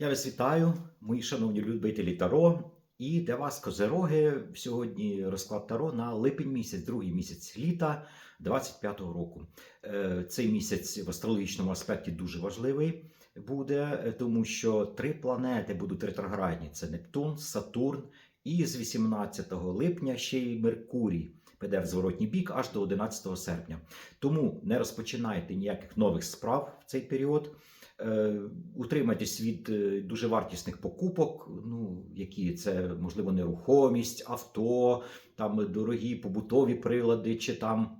Я вас вітаю, мої шановні любителі Таро. І для вас козероги сьогодні розклад Таро на липень місяць, другий місяць літа 25-го року. Е, Цей місяць в астрологічному аспекті дуже важливий буде, е, тому що три планети будуть ретроградні: це Нептун, Сатурн і з 18 липня ще й Меркурій. Піде в зворотній бік аж до 11 серпня. Тому не розпочинайте ніяких нових справ в цей період. Е, Утримайтесь від е, дуже вартісних покупок, ну які це можливо нерухомість, авто, там дорогі побутові прилади, чи там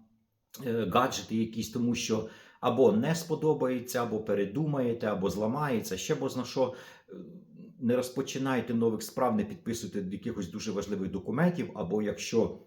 е, гаджети якісь, тому що або не сподобається, або передумаєте, або зламається, ще бозна що. Не розпочинайте нових справ, не підписуйте якихось дуже важливих документів, або якщо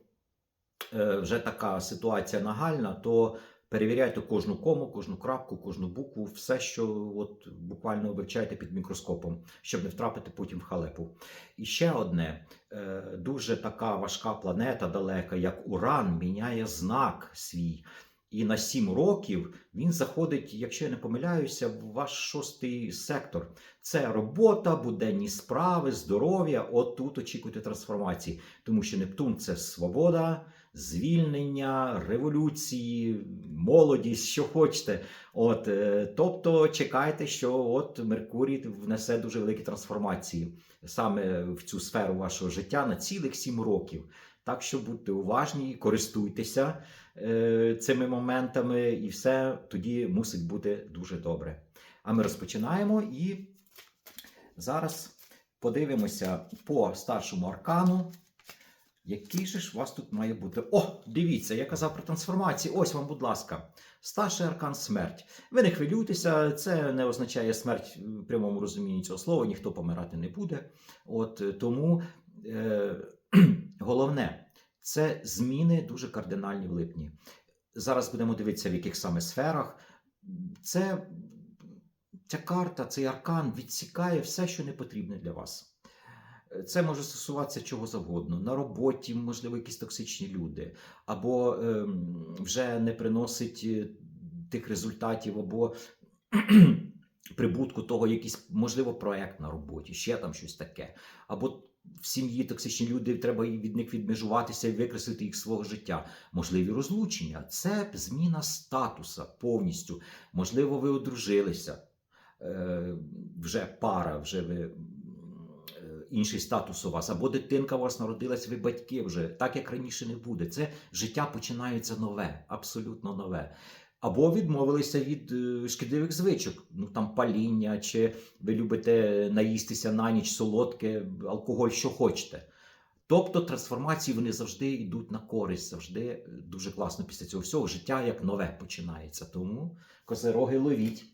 вже така ситуація нагальна, то перевіряйте кожну кому, кожну крапку, кожну букву, все, що от буквально вивчайте під мікроскопом, щоб не втрапити потім в халепу. І ще одне е, дуже така важка планета далека, як Уран, міняє знак свій. І на 7 років він заходить, якщо я не помиляюся, в ваш шостий сектор. Це робота, буденні справи, здоров'я. От тут очікуйте трансформації, тому що Нептун це свобода, звільнення, революції, молодість, що хочете. От, е, тобто чекайте, що от Меркурій внесе дуже великі трансформації саме в цю сферу вашого життя на цілих 7 років. Так що будьте уважні, користуйтеся е, цими моментами, і все тоді мусить бути дуже добре. А ми розпочинаємо і зараз подивимося по старшому аркану. Який же ж у вас тут має бути? О, дивіться, я казав про трансформації. Ось вам, будь ласка, старший аркан смерть. Ви не хвилюйтеся, це не означає смерть в прямому розумінні цього слова, ніхто помирати не буде. От е, тому е, головне це зміни дуже кардинальні в липні. Зараз будемо дивитися, в яких саме сферах. Це ця карта, цей аркан відсікає все, що не потрібне для вас. Це може стосуватися чого завгодно. На роботі, можливо, якісь токсичні люди, або ем, вже не приносить е, тих результатів, або прибутку того, якийсь, можливо, проект на роботі, ще там щось таке. Або в сім'ї токсичні люди, треба від них відмежуватися і викреслити їх з свого життя. Можливі розлучення. Це зміна статуса повністю. Можливо, ви одружилися. Е, вже пара, вже ви. Інший статус у вас, або дитинка у вас народилась, ви батьки вже, так як раніше не буде. Це життя починається нове, абсолютно нове. Або відмовилися від е, шкідливих звичок, ну там паління, чи ви любите наїстися на ніч солодке, алкоголь, що хочете. Тобто трансформації вони завжди йдуть на користь, завжди е, дуже класно після цього всього. Життя як нове починається. Тому козероги ловіть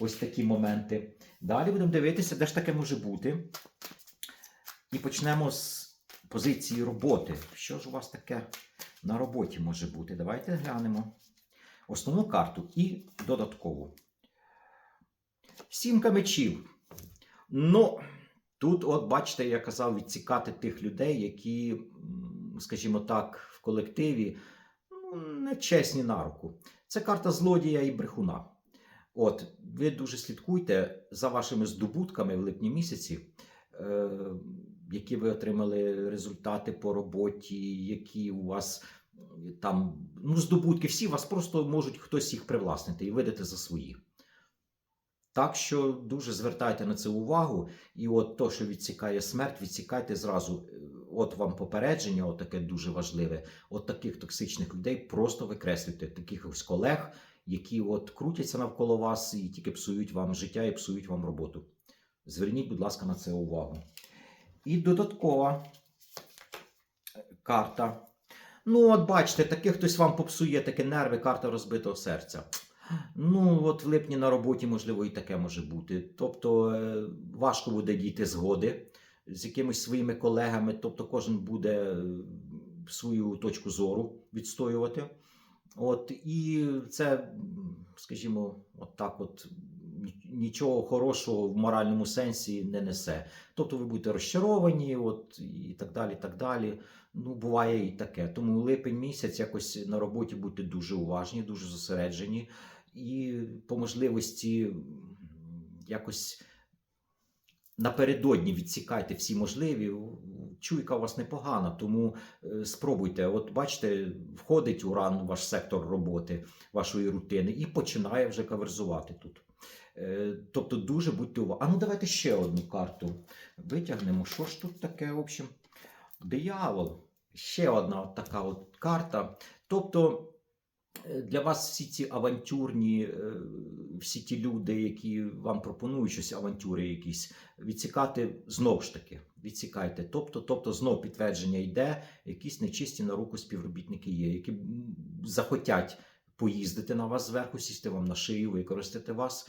ось такі моменти. Далі будемо дивитися, де ж таке може бути. І почнемо з позиції роботи. Що ж у вас таке на роботі може бути? Давайте глянемо основну карту і додаткову. Сімка мечів. Ну, тут, от бачите, я казав, відсікати тих людей, які, скажімо так, в колективі ну, не чесні на руку. Це карта злодія і брехуна. От, ви дуже слідкуйте за вашими здобутками в липні місяці, е, які ви отримали результати по роботі, які у вас е, там ну, здобутки, всі вас просто можуть хтось їх привласнити і видати за свої. Так що дуже звертайте на це увагу, і от то, що відсікає смерть, відсікайте зразу. Е, От вам попередження, от таке дуже важливе. От таких токсичних людей просто викреслюйте, таких ось колег, які от крутяться навколо вас і тільки псують вам життя і псують вам роботу. Зверніть, будь ласка, на це увагу. І додаткова карта. Ну, от бачите, таке хтось вам попсує таке нерви, карта розбитого серця. Ну, от в липні на роботі, можливо, і таке може бути. Тобто е, важко буде дійти згоди з якимись своїми колегами, тобто кожен буде е, свою точку зору відстоювати. От, і це, скажімо, от так от нічого хорошого в моральному сенсі не несе. Тобто ви будете розчаровані, от, і так далі. так далі. Ну, буває і таке. Тому липень місяць якось на роботі будьте дуже уважні, дуже зосереджені, і по можливості якось напередодні відсікайте всі можливі. Чуйка у вас непогана, тому е, спробуйте. От бачите, входить уран ваш сектор роботи, вашої рутини, і починає вже каверзувати тут. Е, Тобто дуже будьте уважні. А ну давайте ще одну карту витягнемо. Що ж тут таке, в общем? Диявол. Ще одна от така от карта. Тобто е, для вас всі ці авантюрні, е, всі ті люди, які вам пропонують щось, авантюри якісь, відсікати знову ж таки. Відсікайте. Тобто, тобто знов підтвердження йде, якісь нечисті на руку співробітники є, які захотять поїздити на вас зверху, сісти вам на шию, використати вас.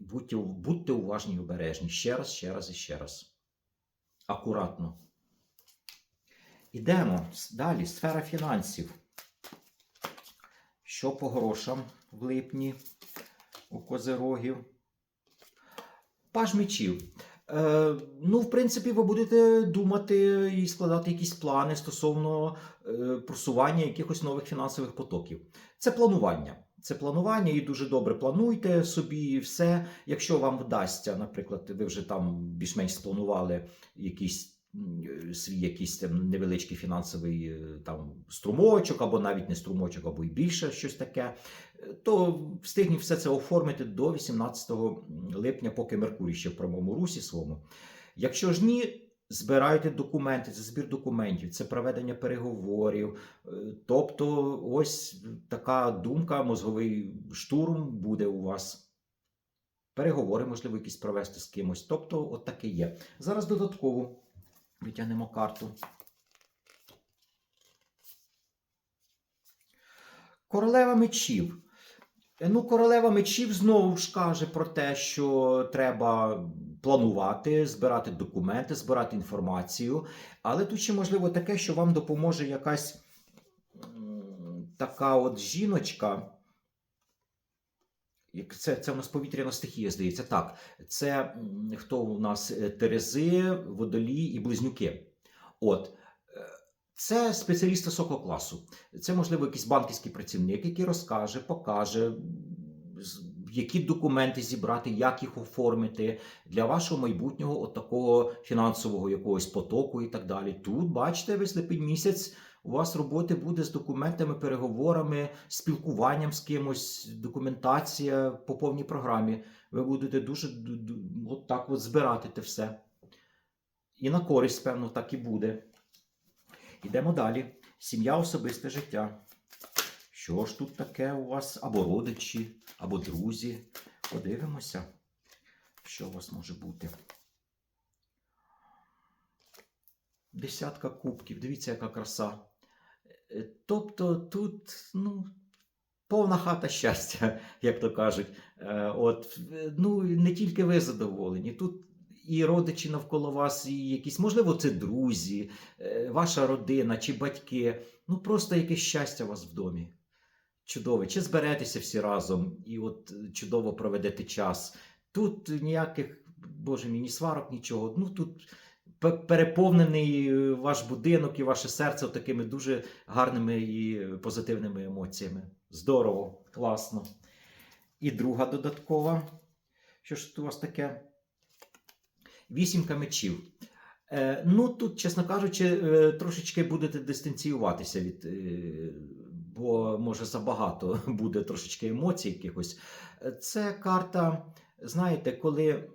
Будьте, будьте уважні і обережні. Ще раз, ще раз і ще раз. Акуратно. Ідемо далі. Сфера фінансів. Що по грошам в липні у козирогів? Паж мечів. Е, ну, в принципі, ви будете думати і складати якісь плани стосовно е, просування якихось нових фінансових потоків. Це планування. Це планування, і дуже добре плануйте собі все. Якщо вам вдасться, наприклад, ви вже там більш-менш спланували якийсь свій якийсь там невеличкий фінансовий е, там струмочок, або навіть не струмочок, або й більше щось таке, е, то встигніть все це оформити до 18 липня, поки Меркурій ще в прямому русі своєму. Якщо ж ні, збирайте документи, це збір документів, це проведення переговорів. Е, Тобто, ось така думка, мозговий штурм буде у вас. Переговори, можливо, якісь провести з кимось. Тобто, от таке є. Зараз додатково витягнемо карту. Королева мечів. Е, Ну, королева мечів знову ж каже про те, що треба планувати, збирати документи, збирати інформацію. Але тут ще можливо таке, що вам допоможе якась така от жіночка. Це, це у нас повітряна стихія, здається. Так, це хто у нас Е, Терези, водолії і близнюки. От. Це спеціаліст високого класу. Це, можливо, якийсь банківський працівник, який розкаже, покаже, які документи зібрати, як їх оформити для вашого майбутнього от такого фінансового якогось потоку і так далі. Тут, бачите, весь липень місяць у вас роботи буде з документами, переговорами, спілкуванням з кимось, документація по повній програмі. Ви будете дуже ду- ду- от так от збирати те все. І на користь, певно, так і буде. Йдемо далі. Сім'я, особисте життя. Що ж тут таке у вас? Або родичі, або друзі. Подивимося, що у вас може бути. Десятка кубків. Дивіться, яка краса. Е, Тобто тут, ну, повна хата щастя, як то кажуть. Е, От, е, ну, не тільки ви задоволені. Тут і родичі навколо вас, і якісь, можливо, це друзі, е, ваша родина чи батьки. Ну, просто якесь щастя у вас в домі. Чудове. Чи зберетеся всі разом і от е, чудово проведете час. Тут ніяких, боже мій, ні сварок, нічого. Ну тут переповнений е, ваш будинок і ваше серце такими дуже гарними і позитивними емоціями. Здорово, класно. І друга додаткова. Що ж тут у вас таке? Вісімка мечів. Е, ну, тут, чесно кажучи, е, трошечки будете дистанціюватися від. Е, бо може забагато буде трошечки емоцій якихось. Це карта, знаєте, коли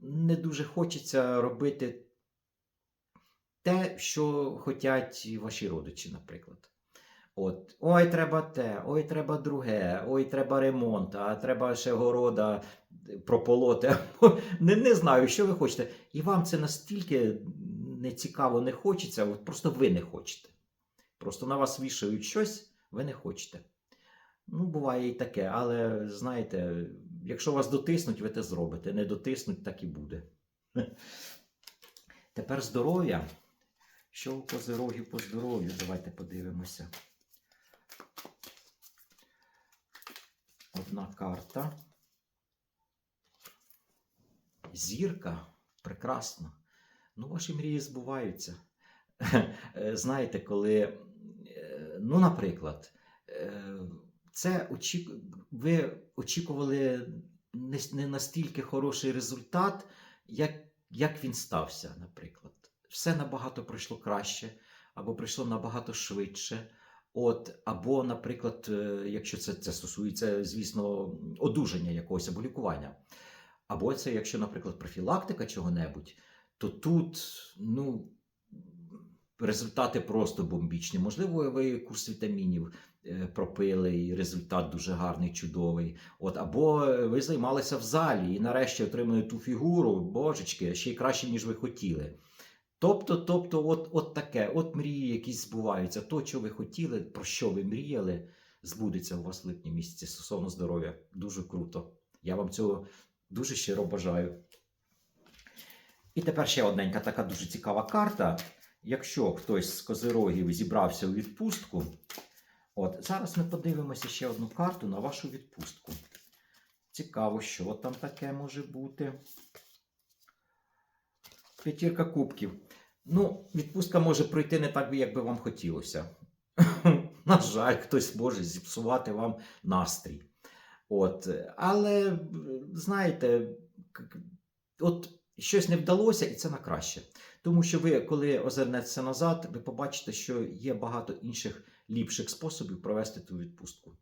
не дуже хочеться робити те, що хочуть ваші родичі, наприклад. От, ой, треба те, ой, треба друге, ой, треба ремонт, а треба ще города прополоти. Не, не знаю, що ви хочете. І вам це настільки не цікаво, не хочеться, от просто ви не хочете. Просто на вас вішають щось, ви не хочете. Ну, буває і таке, але знаєте, якщо вас дотиснуть, ви те зробите. Не дотиснуть, так і буде. Тепер здоров'я. Що у козирогів по здоров'ю? Давайте подивимося. Одна карта. Зірка. Прекрасно. Ну, ваші мрії збуваються. Е, Знаєте, коли, е, ну, наприклад, е, це очік... ви очікували не настільки хороший результат, як, як він стався, наприклад. Все набагато пройшло краще, або пройшло набагато швидше. От, або, наприклад, е, якщо це, це стосується, звісно, одужання якогось або лікування. Або це, якщо, наприклад, профілактика чого-небудь, то тут ну, результати просто бомбічні. Можливо, ви курс вітамінів е, пропили, і результат дуже гарний, чудовий. От, або ви займалися в залі і нарешті отримали ту фігуру, божечки, ще й краще, ніж ви хотіли. Тобто, тобто, от, от таке, от мрії якісь збуваються. То, що ви хотіли, про що ви мріяли, збудеться у вас в липні місяці стосовно здоров'я. Дуже круто. Я вам цього дуже щиро бажаю. І тепер ще одненька така дуже цікава карта. Якщо хтось з козирогів зібрався у відпустку, от зараз ми подивимося ще одну карту на вашу відпустку. Цікаво, що там таке може бути. П'ятірка кубків. Ну, відпустка може пройти не так, як би вам хотілося. На жаль, хтось може зіпсувати вам настрій. От. Але, знаєте, от щось не вдалося, і це на краще. Тому що ви, коли озирнетеся назад, ви побачите, що є багато інших ліпших способів провести ту відпустку.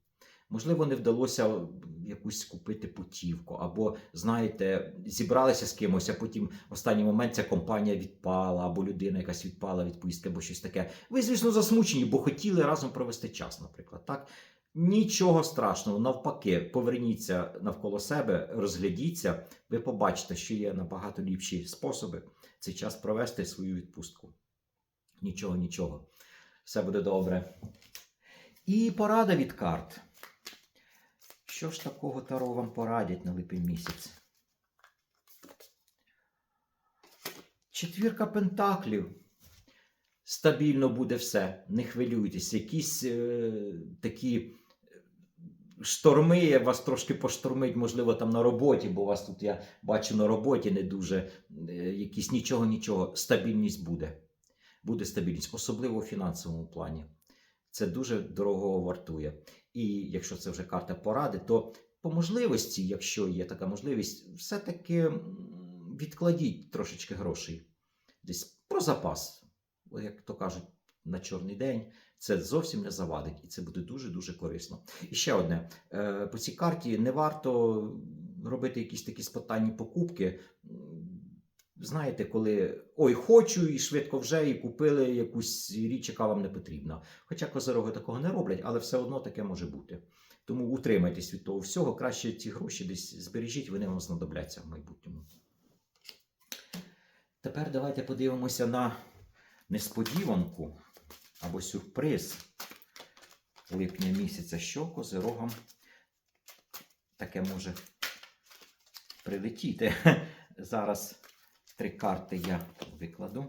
Можливо, не вдалося якусь купити путівку, або, знаєте, зібралися з кимось, а потім в останній момент ця компанія відпала, або людина якась відпала від поїздки, або щось таке. Ви, звісно, засмучені, бо хотіли разом провести час, наприклад. Так? Нічого страшного, навпаки, поверніться навколо себе, розглядіться, ви побачите, що є набагато ліпші способи цей час провести свою відпустку. Нічого, нічого. Все буде добре. І порада від карт. Що ж такого Таро вам порадять на липень місяць? Четвірка пентаклів. Стабільно буде все. Не хвилюйтесь. Якісь е, такі шторми вас трошки поштормить, можливо, там на роботі, бо вас тут я бачу на роботі не дуже. е, якісь нічого, нічого. Стабільність буде. Буде стабільність, особливо у фінансовому плані. Це дуже дорого вартує. І якщо це вже карта поради, то по можливості, якщо є така можливість, все-таки відкладіть трошечки грошей. Десь про запас. Як то кажуть, на чорний день це зовсім не завадить, і це буде дуже-дуже корисно. І ще одне: Е, по цій карті не варто робити якісь такі спонтанні покупки. Знаєте, коли ой, хочу, і швидко вже і купили якусь річ, яка вам не потрібна. Хоча козороги такого не роблять, але все одно таке може бути. Тому утримайтесь від того всього. Краще ці гроші десь збережіть, вони вам знадобляться в майбутньому. Тепер давайте подивимося на несподіванку або сюрприз липня місяця, що козирогам таке може прилетіти. Зараз три карти я викладу.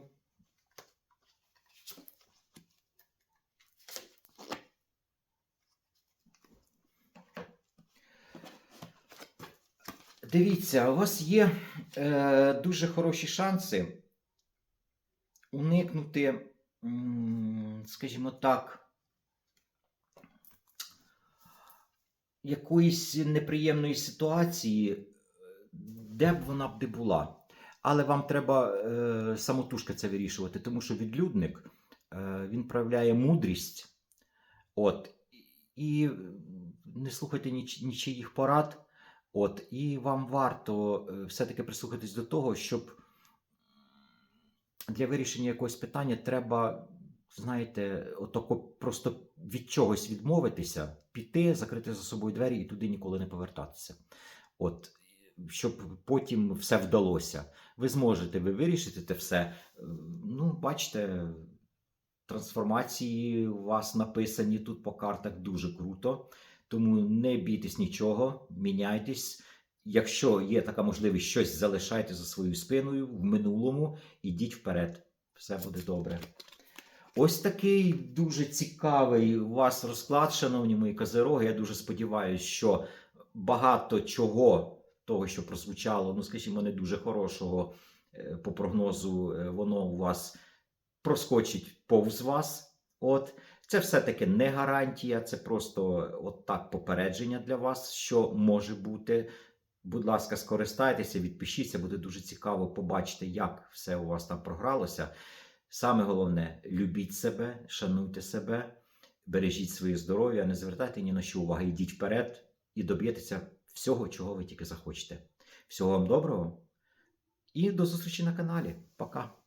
Дивіться, у вас є е, дуже хороші шанси уникнути, скажімо так, якоїсь неприємної ситуації, де б вона б не була. Але вам треба е, самотужки це вирішувати, тому що відлюдник е, він проявляє мудрість. От, і не слухайте ніч, нічиїх порад. От, і вам варто е, все-таки прислухатись до того, щоб для вирішення якогось питання треба, знаєте, отако просто від чогось відмовитися, піти, закрити за собою двері і туди ніколи не повертатися. От, щоб потім все вдалося. Ви зможете ви вирішити це все. Ну, бачите, трансформації у вас написані тут по картах дуже круто. Тому не бійтесь нічого, міняйтесь. Якщо є така можливість, щось залишайте за своєю спиною в минулому, ідіть вперед. Все буде добре. Ось такий дуже цікавий у вас розклад, шановні мої козироги. Я дуже сподіваюся, що багато чого того, що прозвучало, ну, скажімо, не дуже хорошого е, по прогнозу, е, воно у вас проскочить повз вас. От. Це все-таки не гарантія, це просто от так попередження для вас, що може бути. Будь ласка, скористайтеся, відпишіться, буде дуже цікаво побачити, як все у вас там програлося. Саме головне, любіть себе, шануйте себе, бережіть своє здоров'я, не звертайте ні на що уваги, йдіть вперед і доб'єтеся всього, чого ви тільки захочете. Всього вам доброго і до зустрічі на каналі. Пока!